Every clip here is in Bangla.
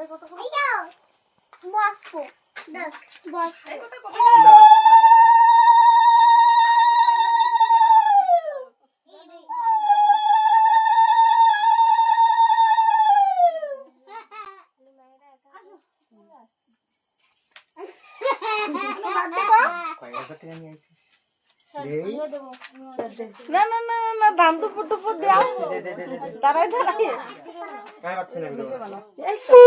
বসবো আইছিস দেই না। না না না, না ধান দুপুর দুপুর দেওয়া দে দে দে দে দে দাঁড়াই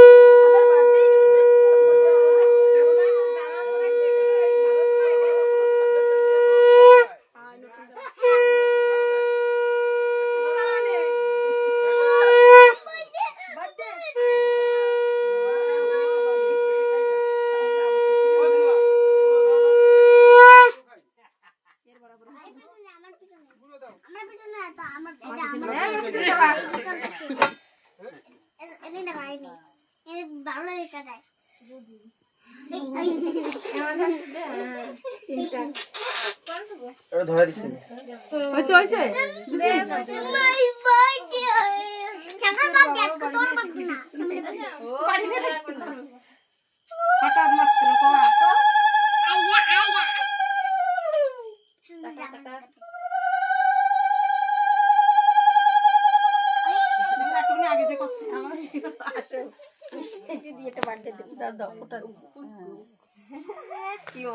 দাঁড়াই কাই পাচ্ছি না এগুলো আমার পিছনে আমার আমার এটা না ভাইনি এ ভালো এটা দেয় এটা ধরে দিছি।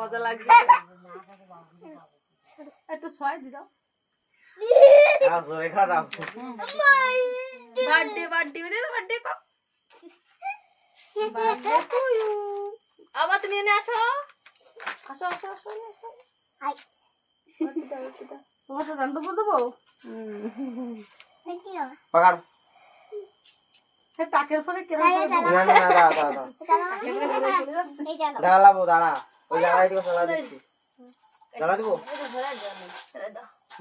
মজা লাগছে। একটু ছয় দি দাও। আ জোরে খা দাও বার্থডে বার্থডে বার্থডে। কো বার্থডে টু ইউ। আবার তুমি এনে আসো। আসো আসো আসো আসো। তোমার সাথে জানতে বলতে পরে কেন চলো দাঁড়াবো দাঁড়া। ওই দাঁড়াই দিবো দাঁড়া দিচ্ছি। দাঁড়া দিব?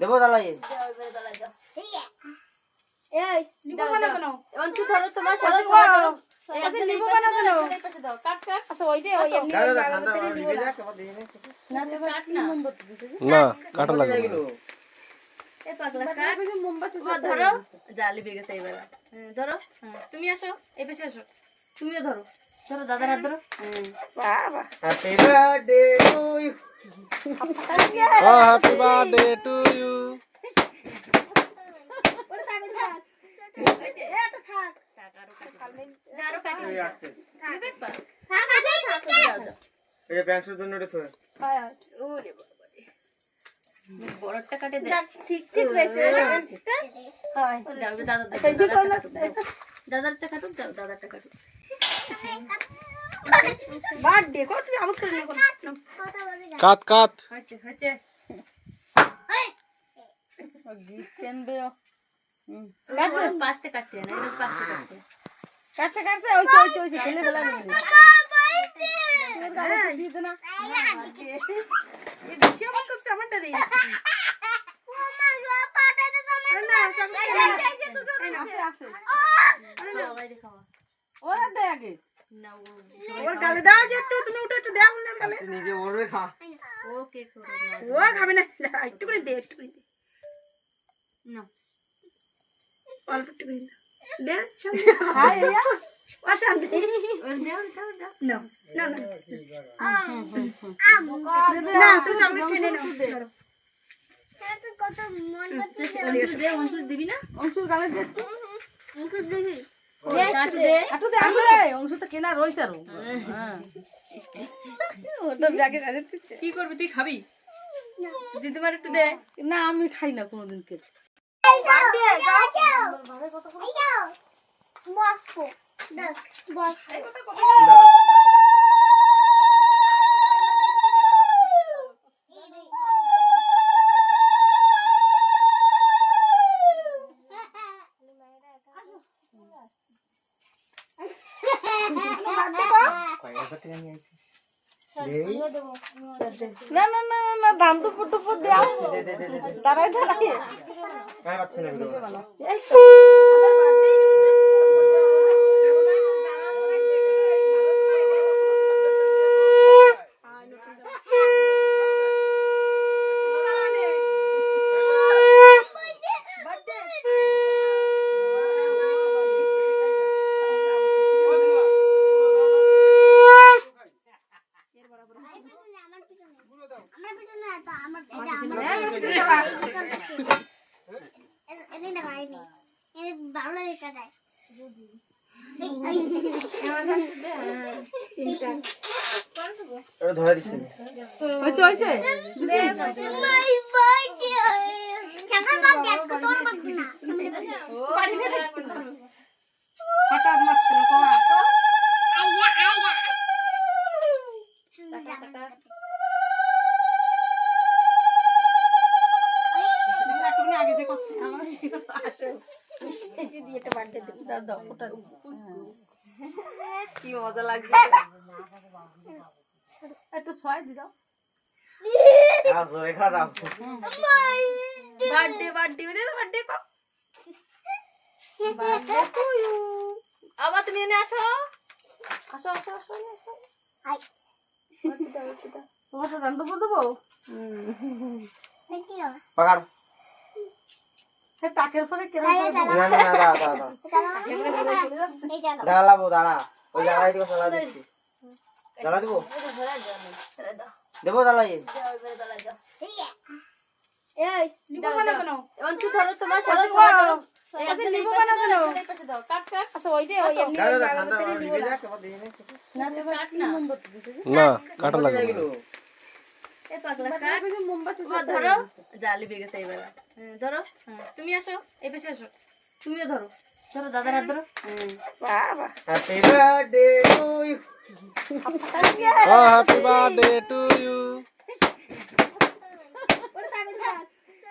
দেবো? এই অঞ্চু ধরো না। কাট কাট আচ্ছা লাগবে মোমবাতি ধরো। জালি বেগে ধরো। হ্যাঁ, তুমি আসো এই পাশে আসো। তুমিও ধরো। ধরো দাদার হাত ধরো। Happy birthday to you Oh, happy birthday to you. এটা থাক আরও কাটি এই আছে দেখবা থাক আগে থাক দাও দাও এই প্যান্টের জন্য এটা থয়ে ওরে বাবা রে বড়টা কাটে ঠিক ঠিক রয়েছে হয় দাও। দাদা দাদা দাদারটা কাটুক দাদারটা কাটুক। বার্থডে কত তুমি আবার করে নিও কথা বলে কাট। কাট হচ্ছে হচ্ছে এই কাটবে পাঁচটা কাটতে না এটা পাঁচটা কাটতে কাটছে কাটছে ওই তো ওই তো ওই তো ছেলে বেলা নেই দিতে না। এই বেশি আমার করছে আমারটা দিই আছে আছে। বাইরে খাওয়া। ওরা দে আগে। না ও ওর গালে দাও যে একটু তুমি ওটা একটু দাও না গালে। নিজে ওরে খা। ও কে করে ও খাবে না একটু করে দে একটু করে দে। না। অল্প একটু করে দে। দে শান্তি হাই ইয়া ও শান্তি ওর দাও দাও দাও। না না কত মন দে অঞ্চুর দিবি না? অংশুর গালে দে। মুখে দেখি কেনা রয়েছে আরও। হ্যাঁ। ওটা ব্যাগে গালে দিচ্ছে। কি করবি তুই খাবি? দিদিমার একটু দে। না আমি খাই না কোনোদিন কে আইছিস দেই না না না না, না ধান দুপুর দুপুর দেওয়া। দে দে হঠাৎ মাত্র কমা Ayah, ayah. তুমি আগে যে করছি আমার আসো দাও দাও ওটা কি মজা লাগছে একটু ছয় দি দাও জোরে খা দাও বার্থডে বার্থডে দে বার্থডে কো বার্থডে টু ইউ আবার তুমি এনে আসো আসো আসো আসো এনে আসো Ay, তোমার সাথে জানতে বলতে দেবো thank you. পাকার সে টাকের পরে কেনা Saya না salah. না না দাঁড়া দাঁড়া দাঁড়া Ini jangan. দাঁড়াবো দাঁড়া ওই জ্বালাই দিবো জ্বালা দিচ্ছি জ্বালা দিবো দেবো জ্বালাই Iya. Eh, অঞ্চু ধরো তোমার সরো সবাই ধরো। এই এই পাশে দাও একজন এই পাশে দাও। কাট কাট। দাঁড়া দাঁড়া ঠান্ডা নিবে যাক এবার দিয়ে নে কাট না। না কাটা লাগবে এ পাগলা কাট। তোমার ধরো। জালি বেগে গেছে এবার। ধরো। তুমি আসো এই পাশে আসো। তুমিও ধরো। ধরো দাদার হাত ধরো। হ্যাঁ। Happy birthday to you Oh, happy birthday to you. আরও কাটি তুমি দেখবা দাও দাও এই প্যান্টের জন্য এটা থয়ে ওরে বাবা রে। বড়টা কাটে দে ঠিক ঠিক রয়েছে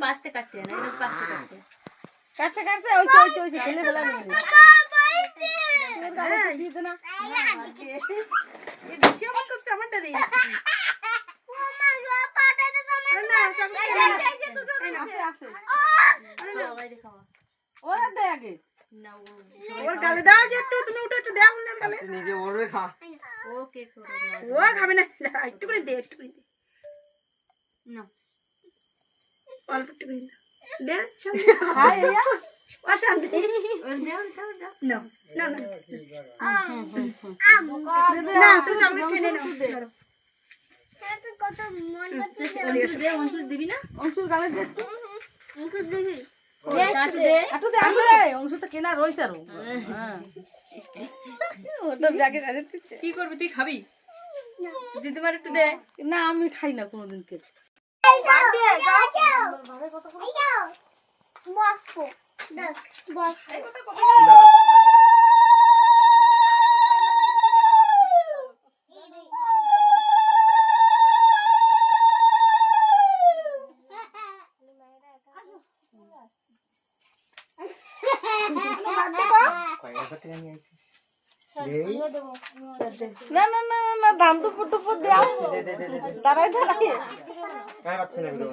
পাঁচটা কাটতে না এটা পাঁচটা কাটতে কাটছে কাটছে ওই তো ওই তো ওই তো ছেলে বেলা নেই না? ওরা দেয় আগে। ওর গালে দাও যে একটু তুমি উঠে একটু দাও না গালে। নিজে ওরে খা। ও কে করে ও খাবে না একটু করে দে একটু করে দে। না। অল্প একটু করে দে অশান্তি না না না চকলেট খেয়ে দিবি না? অংশুর গালে দিবি। কেনা রইছে আর। হ্যাঁ। কি করবি তুই খাবি? দিদিমার একটু দে। না আমি খাই না কোনোদিন কে বসবো দেখ বসবো কয় হাজার টাকা নিয়ে দেই না না না না, না দাম তো দেওয়া পুট দেও দে দে দে দে দে দাঁড়াই দাঁড়াই কাই পাচ্ছ না ভিডিও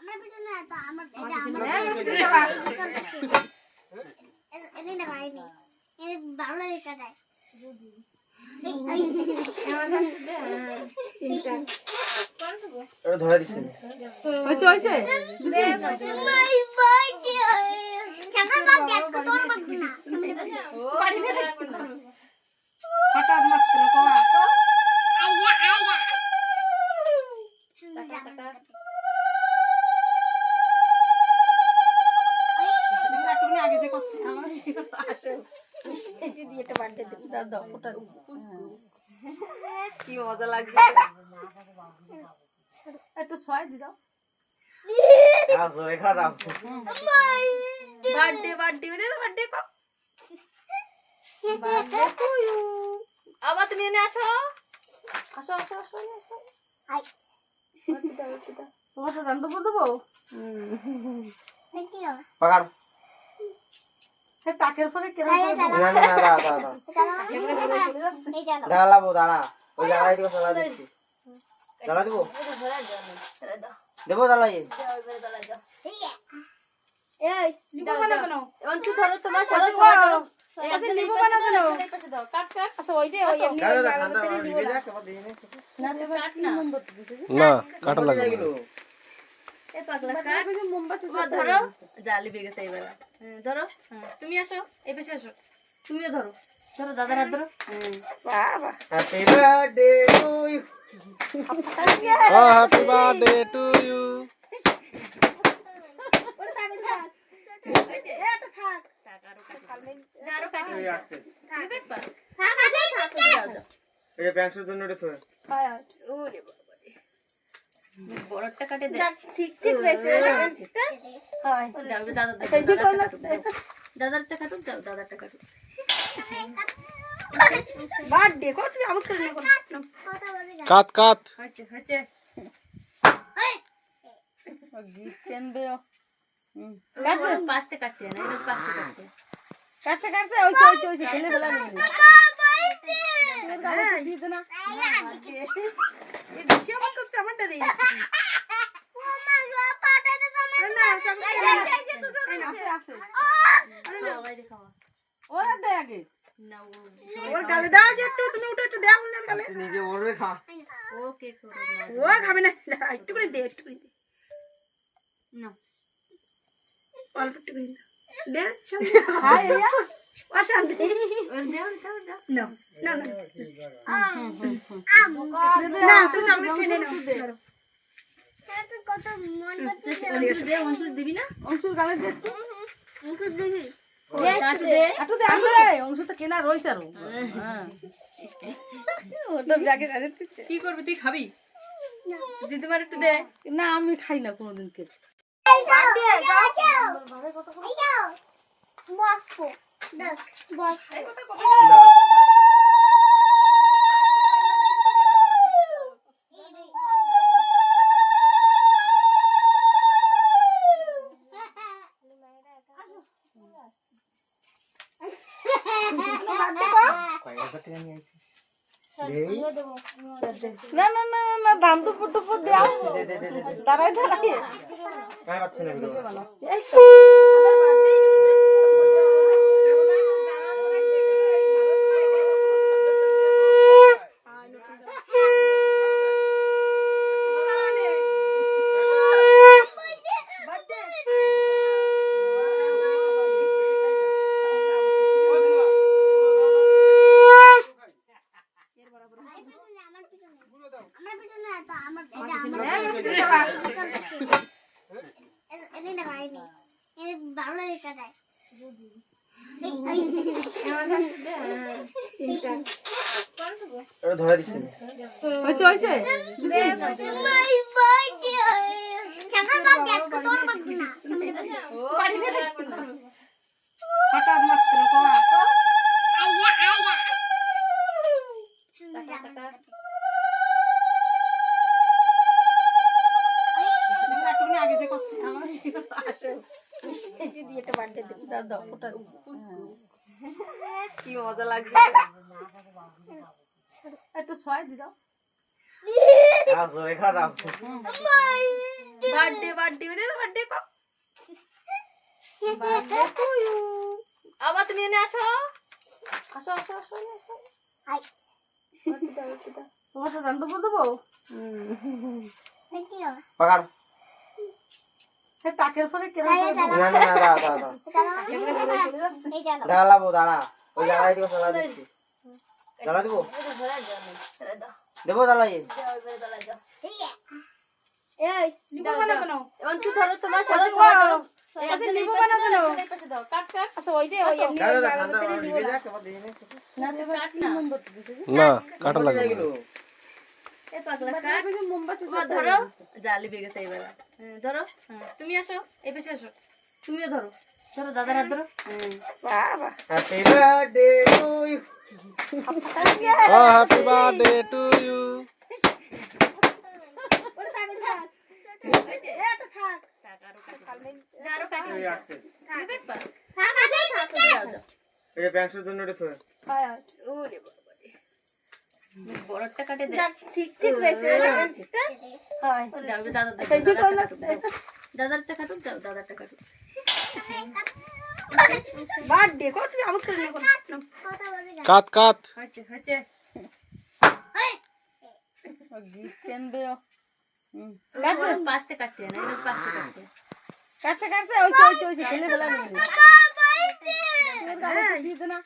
আমার পিছনে তো আমার এটা আমার এটা না ভাইনি এ ভালো দেখা যায় এটা ধরে দিচ্ছি হয়েছে হয়েছে My birthday. Jangan pakai aku tuh pernah. হঠাৎ মাত্র কমা Ayah, ayah. তুমি আগে যে করছি আমার আসো দিয়ে একটা বার্থডে দাও দাও ওটা কি মজা লাগছে। একটু ছয় দি দাও। আর জোরে খা দাও বার্থডে বার্থডে দে birthday co. Birthday to you. আবার তুমি এনে আসো। আসো আসো আসো আসো। Ay. তোমার জানতে বলতে পাকার। সে টাকের পরে কেনা না না দাঁড়া দাঁড়া দাঁড়া ওই দাঁড়াই দিকে সালা দিচ্ছি দাঁড়া দিব? দেবো দাঁড়াই না। কাটা লাগবে এই পাগলা কাট ও ধরো। জালি বেগে গেছে এবার। হ্যাঁ, ধরো। হ্যাঁ, তুমি আসো এই পাশে আসো। তুমিও ধরো। ধরো দাদার হাত ধরো। হ্যাঁ। Happy birthday to you happy birthday to you. আরও কাটি। এই আসছে দেখবা এই যে প্যান্টের জন্য এটা থয়ে বড়টা কাটে দে। ঠিক ঠিক হয়েছে। দাও দাদা দাদা দাদারটা কাটুক দাও দাদারটা কাটুক। বার্থডে কত তুমি আমার করে নেব কাত কাত হচ্ছে হচ্ছে গিফট আনবে কাটবে? পাঁচটা কাটছে না এটা পাঁচটা কাটছে। কাটছে কাটছে ওই ওই ওই তো ছেলে বেলা নেই ওরা দে আগে ওর গালে দাও যে একটু তুমি ওটা একটু দাও না গালে নিজে ওরে খা ও কেক করে ও খাবে না একটু করে দে একটু করে দে না অল্প একটু করে ইয়া মন দিবি না অংশুর গালে দে হ্যাঁ কি করবি তুই খাবি? দিতে পার একটু দে। না আমি খাই না কোনোদিন কে না না না না, তো পুটু দাঁড়াই দাঁড়াই কাই পাচ্ছ না ভিডিও এই তো আমার পিছনে। তো আমার এটা আমার 하나니까 돼. 진짜. 벌써 뭐야? 어, 더 하겠습니다. 벌써, 벌써. 네, 벌써. ওটা কি মজা লাগছে। একটু ছয় দি দাও। বার্থডে বার্থডে বার্থডে আবার তুমি এনে আসো। আসো আসো আসো আসো। তোমার সাথে জানতে বলতে দেবো টাকের পরে কেনা না না না দাঁড়া দাঁড়া দাঁড়া দাঁড়া ওই দাঁড়াই দিকে সালা দিচ্ছি দাঁড়া দিব দেবো দাঁড়াই এই অঞ্চু ধরো তোমার সরো ধরো দাও, দাও নে কাট না না কাটা লাগবে এ পাগলা কাট মোমবাতি ধরো। জালি বেগেছে এবার। হ্যাঁ, ধরো। তুমি আসো এই পাশে আসো। তুমিও ধরো। ধরো দাদার হাত ধরো। বাবা। হ্যাপি বার্থডে টু ইউ জন্য বড়টা কাটে ঠিক ঠিক দাদারটা কাটুক দাও। দাদারটা কাটুক বার্থডে আমার করে নিয়ে কাটবে? পাঁচটা কাটতে না পাঁচটা কাটতে কাটতে কাটতে ওই তো ওই তো ওই তো ছেলে বেলা নেই হ্যাঁ দিতে না।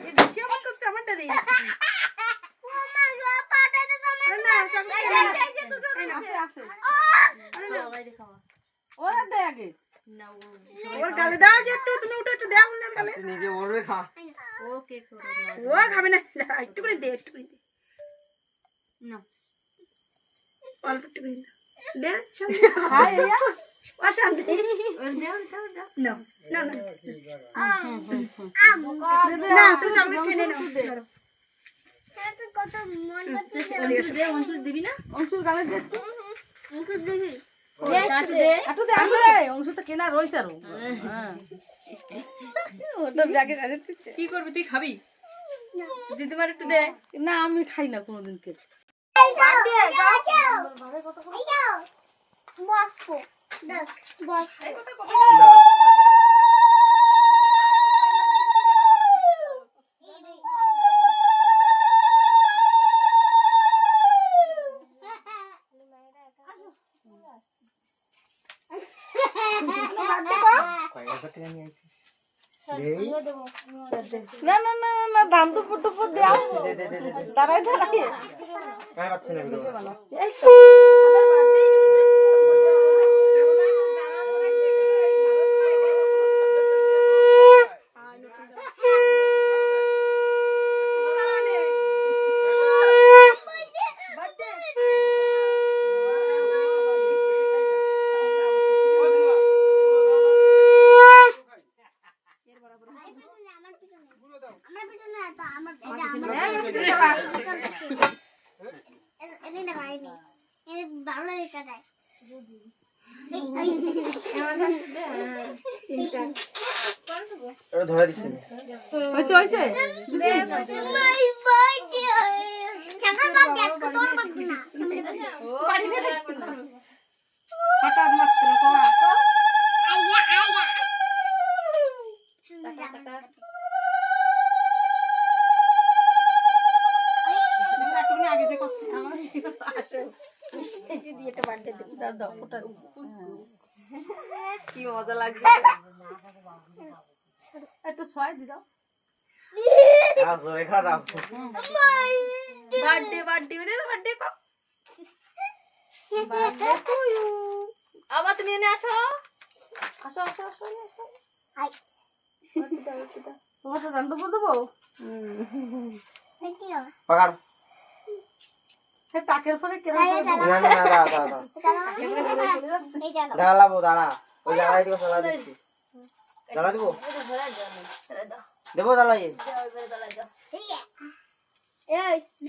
এই বেশি আমার করছে আমারটা দেই না আছে আছে। সবাই খাওয়া। ওরা দে আগে। ওর গালে দাও যে একটু তুমি উঠে একটু দাও না গালে। নিজে ওরে খা। ও কে করে ও খাবে না একটু করে দে একটু করে দে। না। অল্প একটু করে দিবি না অংশুর গালে দিবি কেনা রইছে আর হ্যাঁ কি করবি তুই খাবি দিদিমার একটু দে না আমি খাই না কোনোদিন কে বসকো দেখ বসকো কয় হাজার টাকা নিয়ে আইছিস দেই না না না না, না ধান তো পুটু পুট দেও দে দে দে দে দে। দাঁড়াই দাঁড়াই কাই পাচ্ছি না ভিডিও এই তো আমার পিছনে না তো আমার এটা আমার এনে না খাইনি এ ভালো দেখা যায় এটা ধরে দিছি হইছে হইছে হঠাৎ মাত্র আগে যে করছি আমার আসো। দিয়ে একটা বার্থডে দাও দাও ওটা কি মজা লাগছে। একটু ছয় দি দাও। দাও। বার্থডে বার্থডে বার্থডে বার্থডে আবার তুমি এনে আসো। আসো আসো আসো আসো। তোমার সাথে পাকাড় টাকের পরে না দাঁড়া ওই দিকে দিচ্ছি দিব দেবো।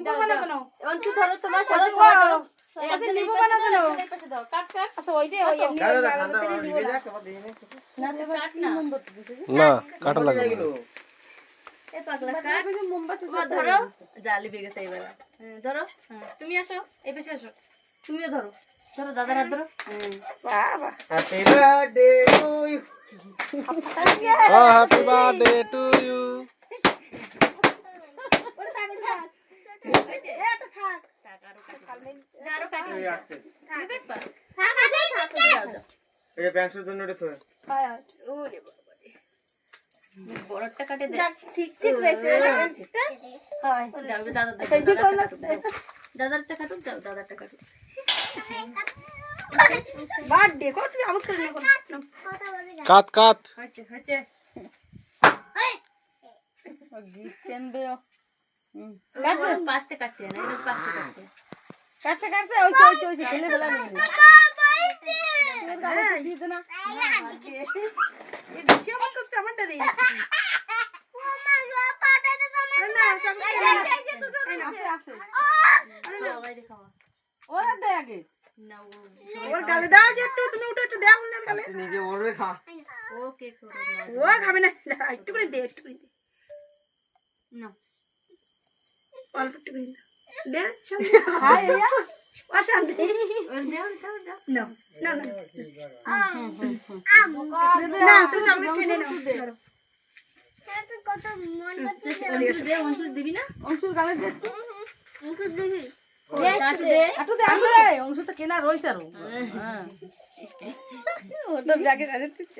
দাঁড়াই ধরো তোমার সরো ধরো। এই একজন এই পাশে দাও একজন এই পাশে দাও। কাট কাট। আচ্ছা দিই না কাট না। না কাটা লাগবে না। এই পাগলা কাট। মোমবাতি ও ধরো। জালি গেছে এবার ধরো। তুমি আসো এই পাশে আসো। তুমিও ধরো। ধরো দাদার হাত ধরো। হ্যাঁ। হ্যাপি বার্থডে টু ইউ কাটি কাটে দে দাদারটা কাটুক দাও দাদারটা কাটুক দাও দাদারটা কাটুক বার্থডে কো তুমি আমার করে বলে কাত কাত হচ্ছে হচ্ছে কেনবে কাটবে পাঁচটা কাটতে না? কাটতে কাটতে কাটতে ওই ওই ওই ছেলে বেলা নেই ওরা দে আগে। ওর গালে দাও যে একটু তুমি উঠে একটু দাও না গালে। তুই নিজে খা। ও কে করে ও খাবে না একটু করে দে একটু করে দে। না। অল্প একটু করে দে দে। শান্তি হাই ও শান্তি ওর দাও দাও দাও না তুমি খেয়ে নাও। মন দিবি অংশুর গালে দে। দিবি। আরও। হ্যাঁ।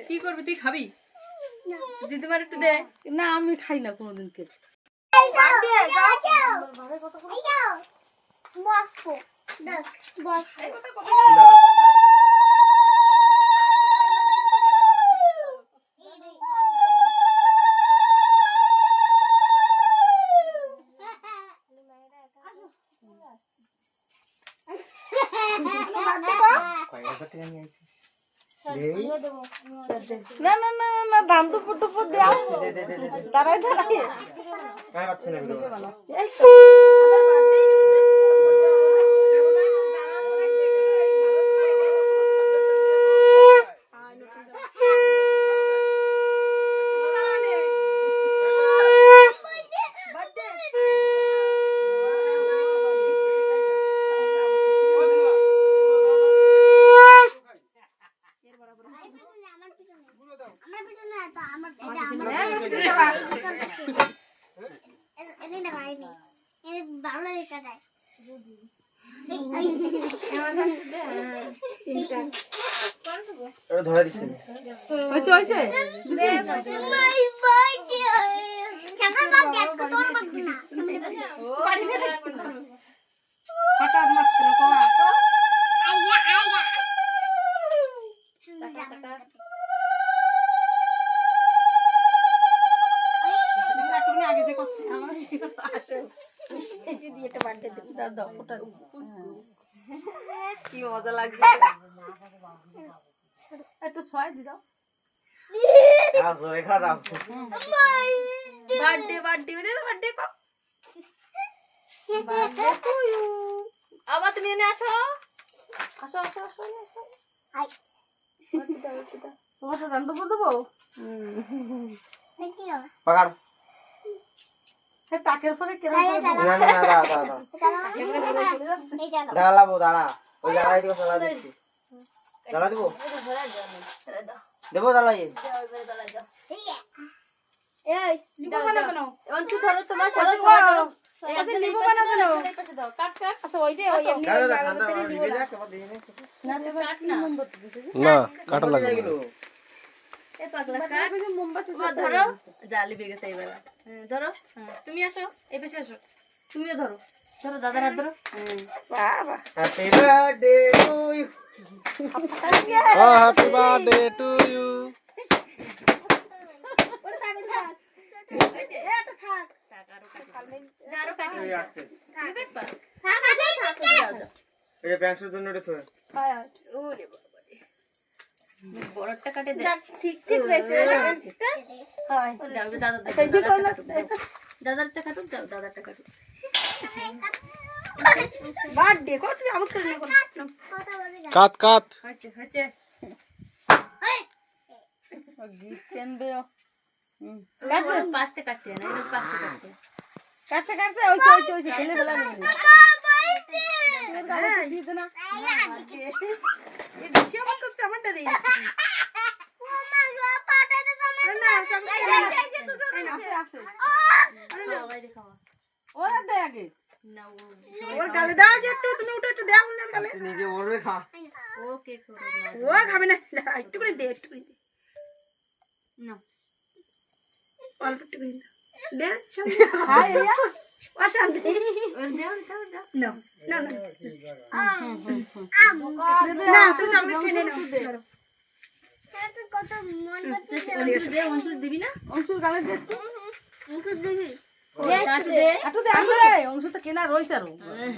কি করবি তুই খাবি? দিদিমার একটু দে। না আমি খাই না কোনোদিন কে কয় বছর থেকে নিয়ে আইছিস দেই না না না না দান দুপুর দুপুর দেওয়া দে দে দে দে দে। দাঁড়াই দাঁড়াই কাই পাচ্ছি না ভিডিও আমার পিছনে তো আমার এটা আমার এনে না খাইনি এ ভালো দেখা যায় এটা ধরে দিছি হয়েছে হয়েছে বাই বাই চাকা বাদ দেখ কত বাদ না হঠাৎ মাত্র কমা আইয়া আইয়া তুমি আগে যে করছিস আমার দাও দাও। ওটা কি মজা লাগছে। একটু ছয় দি দাও। আর জোরে খা দাও বার্থডে বার্থডে বার্থডে কো। আবার তুমি এনে আসো। আসো আসো আসো আসো। তোমার সাথে দান্ত বলতে পাকার। হ্যাঁ টাকের পরে কেন না না না দাঁড়া দাঁড়া দাঁড়াবো দাঁড়া ওই দাঁড়া দিকে সালা দিচ্ছি। দাঁড়া দিব? দেবো দাঁড়া ঠিক আছে এই ধরো তোমার সরো তোমার ধরো। কাট আচ্ছা যা কেমন দিয়ে নে কাট না। না কাটা লাগবে এ পাগলা কাট মোমবাতি ধরো। জালি বেগে গেছে এবার। হ্যাঁ, ধরো। হ্যাঁ, তুমি আসো এই পাশে আসো। তুমিও ধরো। ধরো দাদার হাত ধরো। বাবা। Happy birthday to you happy birthday to you আরও কাটি এই আছে। তুমি কাটবা? থাক থাক। বড়টা কাটে দে। ঠিক ঠিক রয়েছে হয়। দাদা দাদারটা কাটুক দাও। দাদারটা কাটুক বার্থডে কো তুমি আবার করে কাত কাত হচ্ছে হচ্ছে পাশতে কাটতে না পাশতে কাটতে কাটছে কাটছে ওই ওই তো ওই ছেলে বেলা নেই ওরা দে আগে ওর গালে দাও যে একটু তুমি উঠে একটু দাও না। গালে নিজে ওরবে খা ও কে করে ও খাবে না একটু করে দে একটু করে দে না অল্প একটু করে দে। দে শান্তি ইয়া মন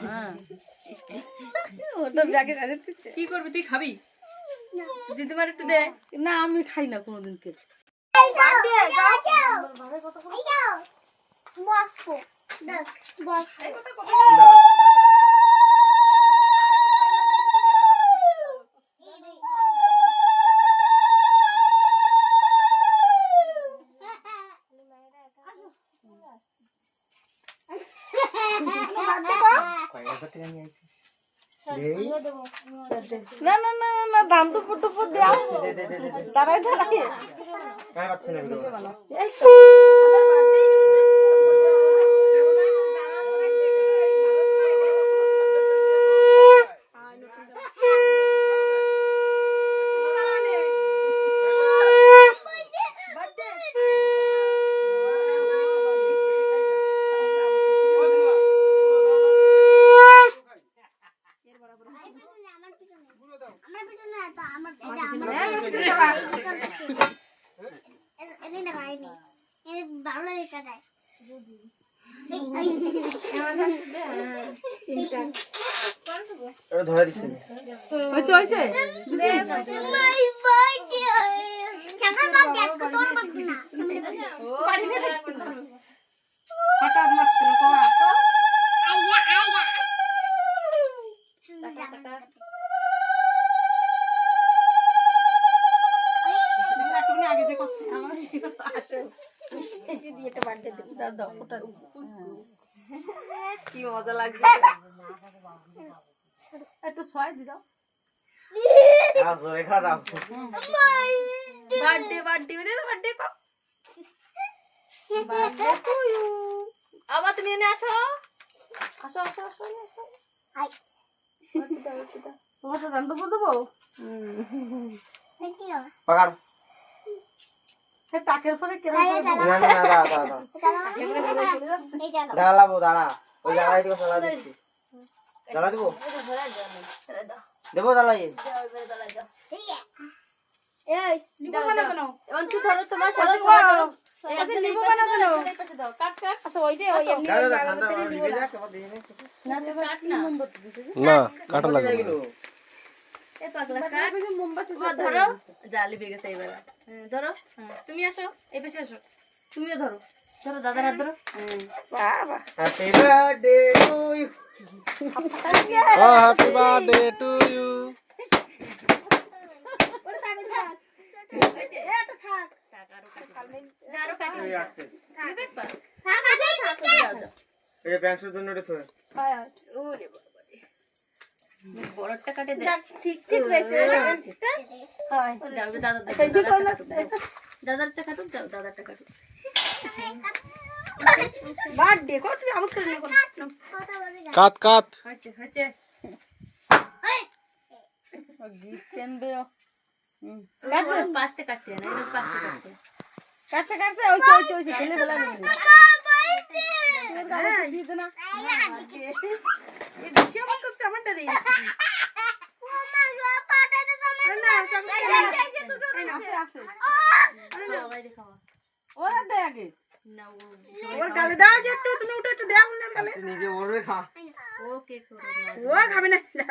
হ্যাঁ কি করবি তুই খাবি দিদিমার একটু দে না আমি খাই না কোনোদিন কে বসকো দেখ বসকো না না না না দাম দুপুর দুপুর দেওয়া দাঁড়ায় দাঁড়ায় ধরে দিছি হয়েছে হয়েছে? হঠাৎ দাও দাও। ওটা কি মজা লাগছে। একটু ছয় দি দাও। বার্থডে বার্থডে বার্থডে আবার তুমি এনে আসো। আসো আসো আসো আসো। তোমার তো জানতে বলতে সে টাকের পরে কেরম না না না দাঁড়া দাঁড়া দাঁড়া দাঁড়াবো। দাঁড়া। ওই জায়গা থেকে সলা দিচ্ছি। দাঁড়া দিব? দেবো দাঁড়াই নে। কাট না। না কাটা লাগবে এ পাগলা কাট ও ধরো। জালি বেগে গেছে এবার। হ্যাঁ, ধরো। হ্যাঁ, তুমি আসো এই পাশে আসো। তুমিও ধরো। ধরো দাদার হাত ধরো। হ্যাঁ। Happy birthday to you happy birthday to you ব্যাংকের জন্য বড়টা কাটে দে। ঠিক ঠিক রয়েছে দাদারটা কাটুক দাও। দাদারটা কাটুক বার্থডে কত তুমি করে হচ্ছে হচ্ছে না কাটছে। ওই ওই ওই ছেলে বেলা নেই দিতে না এই বেশি আমার করছে আমারটা দিই আছে আছে খাওয়া বাইরে খাওয়া ওরা দেয় আগে না ও ওর গালে দাও যে একটু তুমি ওটা একটু দেয়া বললাম গালে নিজে ওরে খা ও কেক করে ও খাবে না